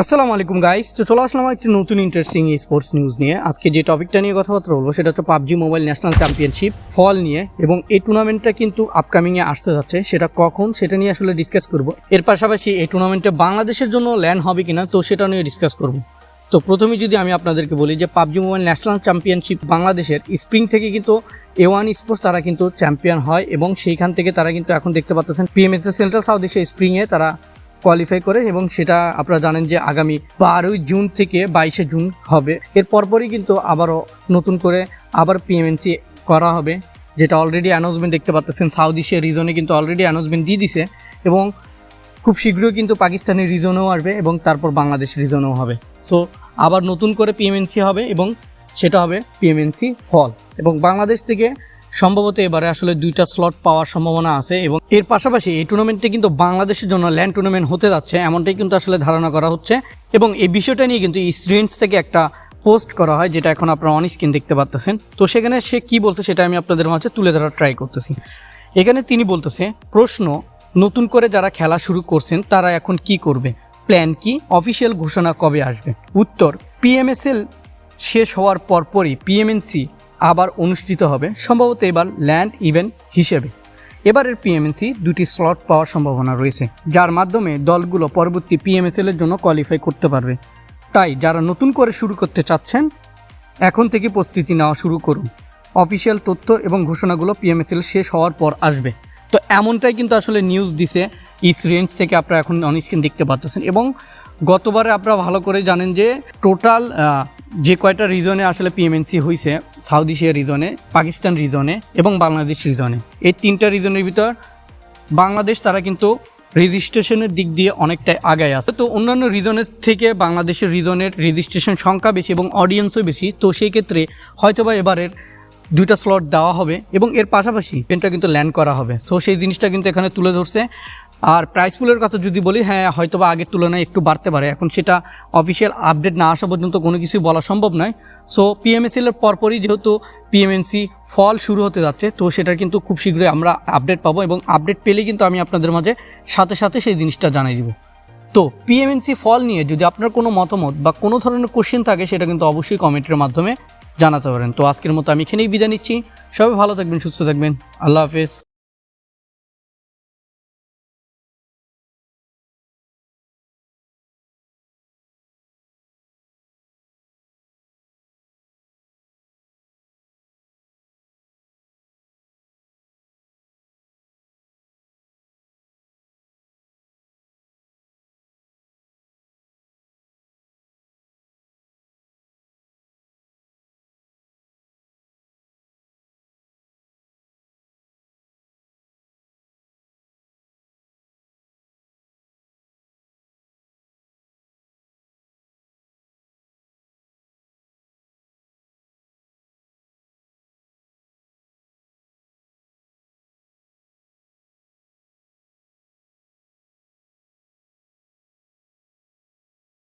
আসসালামু আলাইকুম গাইস তো চলে আসলাম একটি নতুন ইন্টারেস্টিং স্পোর্টস নিউজ নিয়ে। আজকে যে টপিকটা নিয়ে কথাবার্তা বলব, সেটা হচ্ছে PUBG mobile national championship fall নিয়ে এবং এই টুর্নামেন্টটা কিন্তু আপকামিংয়ে আসতে যাচ্ছে। সেটা কখন, সেটা নিয়ে আসলে ডিসকাস করব। এর পাশাপাশি এই টুর্নামেন্টে বাংলাদেশের জন্য ল্যান্ড হবে কিনা, তো সেটা নিয়ে ডিসকাস করব। তো প্রথমে যদি আমি আপনাদেরকে বলি যে পাবজি মোবাইল ন্যাশনাল চ্যাম্পিয়নশিপ বাংলাদেশের স্প্রিং থেকে কিন্তু এ ওয়ান স্পোর্টস তারা কিন্তু চ্যাম্পিয়ন হয় এবং সেইখান থেকে তারা কিন্তু এখন দেখতে পাচ্ছেন পিএমএসএ সেন্ট্রাল সাউথ এশিয়া স্প্রিংয়ে তারা কোয়ালিফাই করে এবং সেটা আপনারা জানেন যে আগামী বারোই জুন থেকে বাইশে জুন হবে। এর পরপরই কিন্তু আবারও নতুন করে আবার পিএমএনসি করা হবে, যেটা অলরেডি অ্যানাউন্সমেন্ট দেখতে পাচ্ছেন সাউথ এশিয়া রিজনে কিন্তু অলরেডি অ্যানাউন্সমেন্ট দিয়ে দিছে এবং খুব শীঘ্রই কিন্তু পাকিস্তানের রিজনেও আসবে এবং তারপর বাংলাদেশ রিজনেও হবে। সো আবার নতুন করে পিএমএনসি হবে এবং সেটা হবে পিএমএনসি ফল এবং বাংলাদেশ থেকে সম্ভবত এবারে আসলে দুইটা স্লট পাওয়ার সম্ভাবনা আছে এবং এর পাশাপাশি এই টুর্নামেন্টে কিন্তু বাংলাদেশের জন্য ল্যান্ড টুর্নামেন্ট হতে যাচ্ছে, এমনটাই কিন্তু আসলে ধারণা করা হচ্ছে। এবং এই বিষয়টা নিয়ে কিন্তু স্টুডেন্টস থেকে একটা পোস্ট করা হয়, যেটা এখন আপনারা অন স্ক্রিন দেখতে পাচ্ছেন তো সেখানে সে কি বলছে সেটা আমি আপনাদের মাঝে তুলে ধরার ট্রাই করতেছি। এখানে তিনি বলতেছে, প্রশ্ন, নতুন করে যারা খেলা শুরু করছেন, তারা এখন কি করবে? প্ল্যান কি? অফিসিয়াল ঘোষণা কবে আসবে? উত্তর পিএমএসএল শেষ হওয়ার পরপরই পিএমএনসি আবার অনুষ্ঠিত হবে সম্ভবত এবার ল্যান্ড ইভেন্ট হিসেবে। এবারের পিএমএনসি দুটি স্লট পাওয়ার সম্ভাবনা রয়েছে, যার মাধ্যমে দলগুলো পরবর্তী পিএমএসএল এর জন্য কোয়ালিফাই করতে পারবে। তাই যারা নতুন করে শুরু করতে চাচ্ছেন, এখন থেকে প্রস্তুতি নেওয়া শুরু করুন। অফিসিয়াল তথ্য এবং ঘোষণাগুলো পিএমএসএল শেষ হওয়ার পর আসবে। তো এমনটাই কিন্তু আসলে নিউজ দিছে ইস রেঞ্জ থেকে আপনারা এখন অন স্ক্রিন দেখতে পাচ্ছেন এবং গতবারে আপনারা ভালো করে জানেন যে টোটাল যে কয়টা রিজনে আসলে পিএমএনসি হয়েছে সাউথ এশিয়া রিজনে পাকিস্তান রিজনে এবং বাংলাদেশ রিজনে এই তিনটা রিজনের ভিতর বাংলাদেশ তারা কিন্তু রেজিস্ট্রেশনের দিক দিয়ে অনেকটাই আগায় আছে। তো অন্যান্য রিজনের থেকে বাংলাদেশের রিজনের রেজিস্ট্রেশন সংখ্যা বেশি এবং অডিয়েন্সও বেশি। তো সেই ক্ষেত্রে হয়তোবা এবারের দুইটা স্লট দেওয়া হবে এবং এর পাশাপাশি পেনটা কিন্তু ল্যান্ড করা হবে। সো সেই জিনিসটা কিন্তু এখানে তুলে ধরছে। আর প্রাইস পুলের কথা যদি বলি হ্যাঁ হয়তো বা আগের তুলনায় একটু বাড়তে পারে। এখন সেটা অফিসিয়াল আপডেট না আসা পর্যন্ত কোনো কিছু বলা সম্ভব নয়। সো পিএমএসএল এর পরপরই যেহেতু পিএমএনসি ফল শুরু হতে যাচ্ছে, তো সেটার কিন্তু খুব শীঘ্রই আমরা আপডেট পাবো এবং আপডেট পেলেই কিন্তু আমি আপনাদের মাঝে সাথে সাথে সেই জিনিসটা জানাই দিব। তো পিএমএনসি ফল নিয়ে যদি আপনার কোনো মতামত বা কোনো ধরনের কোশ্চেন থাকে, সেটা কিন্তু অবশ্যই কমেন্টের মাধ্যমে জানাতে পারেন। তো আজকের মতো আমি এখানেই বিদায় নিচ্ছি। সবাই ভালো থাকবেন, সুস্থ থাকবেন। আল্লাহ হাফেজ।